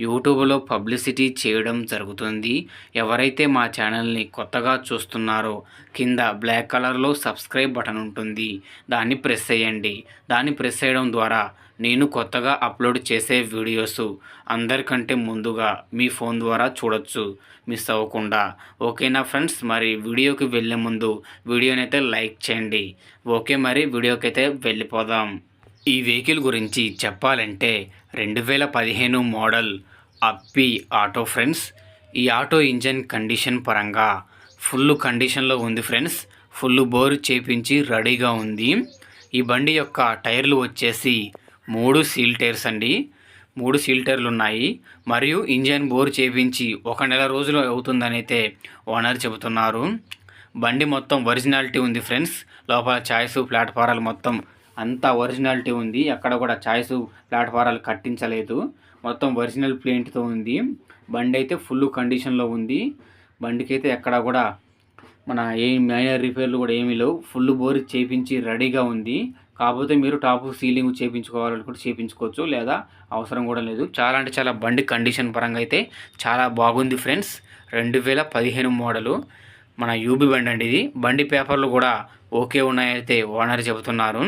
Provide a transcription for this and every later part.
యూట్యూబ్లో పబ్లిసిటీ చేయడం జరుగుతుంది. ఎవరైతే మా ఛానల్ని కొత్తగా చూస్తున్నారో కింద బ్లాక్ కలర్లో సబ్స్క్రైబ్ బటన్ ఉంటుంది. దాన్ని ప్రెస్ చేయండి. దాన్ని ప్రెస్ చేయడం ద్వారా నేను కొత్తగా అప్లోడ్ చేసే వీడియోస్ అందరికంటే ముందుగా మీ ఫోన్ ద్వారా చూడొచ్చు. మిస్ అవ్వకుండా. ఓకేనా ఫ్రెండ్స్? మరి వీడియోకి వెళ్ళే ముందు వీడియోనైతే లైక్ చేయండి. ఓకే మరి వీడియోకైతే వెళ్ళిపోదాం. ఈ వెహికల్ గురించి చెప్పాలంటే రెండు వేల పదిహేను మోడల్ అప్పి ఆటో ఫ్రెండ్స్. ఈ ఆటో ఇంజన్ కండిషన్ పరంగా ఫుల్ కండిషన్లో ఉంది ఫ్రెండ్స్. ఫుల్ బోర్ చేపించి రెడీగా ఉంది. ఈ బండి యొక్క టైర్లు వచ్చేసి మూడు సీల్ టైర్స్ అండి. మూడు సీల్ టైర్లు ఉన్నాయి. మరియు ఇంజన్ బోర్ చేపించి ఒక నెల రోజులు అవుతుందని అయితే ఓనర్ చెబుతున్నారు. బండి మొత్తం ఒరిజినాలిటీ ఉంది ఫ్రెండ్స్. లోపల ఛాయిస్ ప్లాట్ఫారాలు మొత్తం అంతా ఒరిజినాలిటీ ఉంది. ఎక్కడ కూడా ఛాయిస్ ప్లాట్ఫారాలు కట్టించలేదు. మొత్తం ఒరిజినల్ ప్లేంట్తో ఉంది. బండి అయితే ఫుల్ కండిషన్లో ఉంది. బండికి అయితే ఎక్కడ కూడా మన ఏ మైనర్ రిపేర్లు కూడా ఏమీ లేవు. ఫుల్ బోర్ చేపించి రెడీగా ఉంది. కాకపోతే మీరు టాప్ సీలింగ్ చేపించుకోవాలని కూడా చేపించుకోవచ్చు. లేదా అవసరం కూడా లేదు. చాలా అంటే చాలా బండి కండిషన్ పరంగా అయితే చాలా బాగుంది ఫ్రెండ్స్. రెండు వేల పదిహేను మోడలు. మన యూబీ బండి అండి ఇది. బండి పేపర్లు కూడా ఓకే ఉన్నాయైతే ఓనర్ చెబుతున్నారు.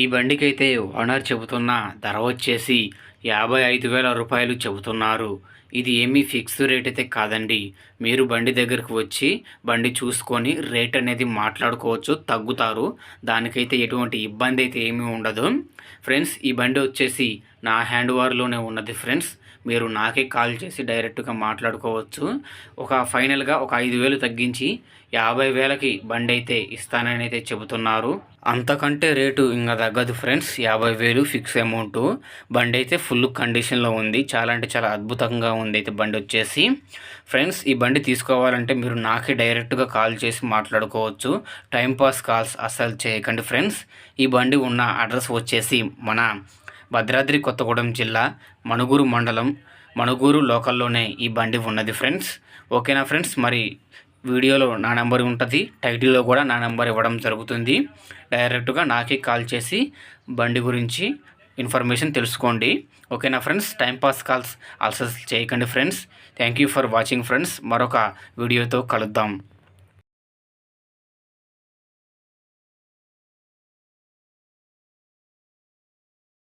ఈ బండికైతే ఓనర్ చెబుతున్న ధర వచ్చేసి యాభై ఐదు వేల రూపాయలు చెబుతున్నారు. ఇది ఏమీ ఫిక్స్ రేట్ అయితే కాదండి. మీరు బండి దగ్గరకు వచ్చి బండి చూసుకొని రేట్ అనేది మాట్లాడుకోవచ్చు తగ్గుతారు. దానికైతే ఎటువంటి ఇబ్బంది అయితే ఏమీ ఉండదు. ఫ్రెండ్స్ ఈ బండి వచ్చేసి నా హ్యాండ్ ఓవర్లోనే ఉన్నది ఫ్రెండ్స్. మీరు నాకే కాల్ చేసి డైరెక్ట్గా మాట్లాడుకోవచ్చు. ఒక ఫైనల్గా ఒక ఐదు వేలు తగ్గించి యాభై వేలకి బండి అయితే ఇస్తానని అయితే చెబుతున్నారు. అంతకంటే రేటు ఇంకా తగ్గదు ఫ్రెండ్స్. యాభై వేలు ఫిక్స్ అమౌంట్. బండి అయితే ఫుల్ కండిషన్లో ఉంది. చాలా అంటే చాలా అద్భుతంగా ఉంది అయితే బండి వచ్చేసి. ఫ్రెండ్స్ ఈ బండి తీసుకోవాలంటే మీరు నాకే డైరెక్ట్గా కాల్ చేసి మాట్లాడుకోవచ్చు. టైంపాస్ కాల్స్ అస్సలు చేయకండి ఫ్రెండ్స్. ఈ బండి ఉన్న అడ్రస్ వచ్చేసి మన భద్రాద్రి కొత్తగూడెం జిల్లా మణుగూరు మండలం మణుగూరు లోకల్లోనే ఈ బండి ఉన్నది ఫ్రెండ్స్. ఓకేనా ఫ్రెండ్స్? మరి వీడియోలో నా నెంబర్ ఉంటుంది. టైటిల్లో కూడా నా నెంబర్ ఇవ్వడం జరుగుతుంది. డైరెక్ట్గా నాకే కాల్ చేసి బండి గురించి ఇన్ఫర్మేషన్ తెలుసుకోండి. ఓకేనా ఫ్రెండ్స్? టైంపాస్ కాల్స్ అల్సస్ చేయకండి friends. Thank you for watching friends. మరొక వీడియోతో కలుద్దాం.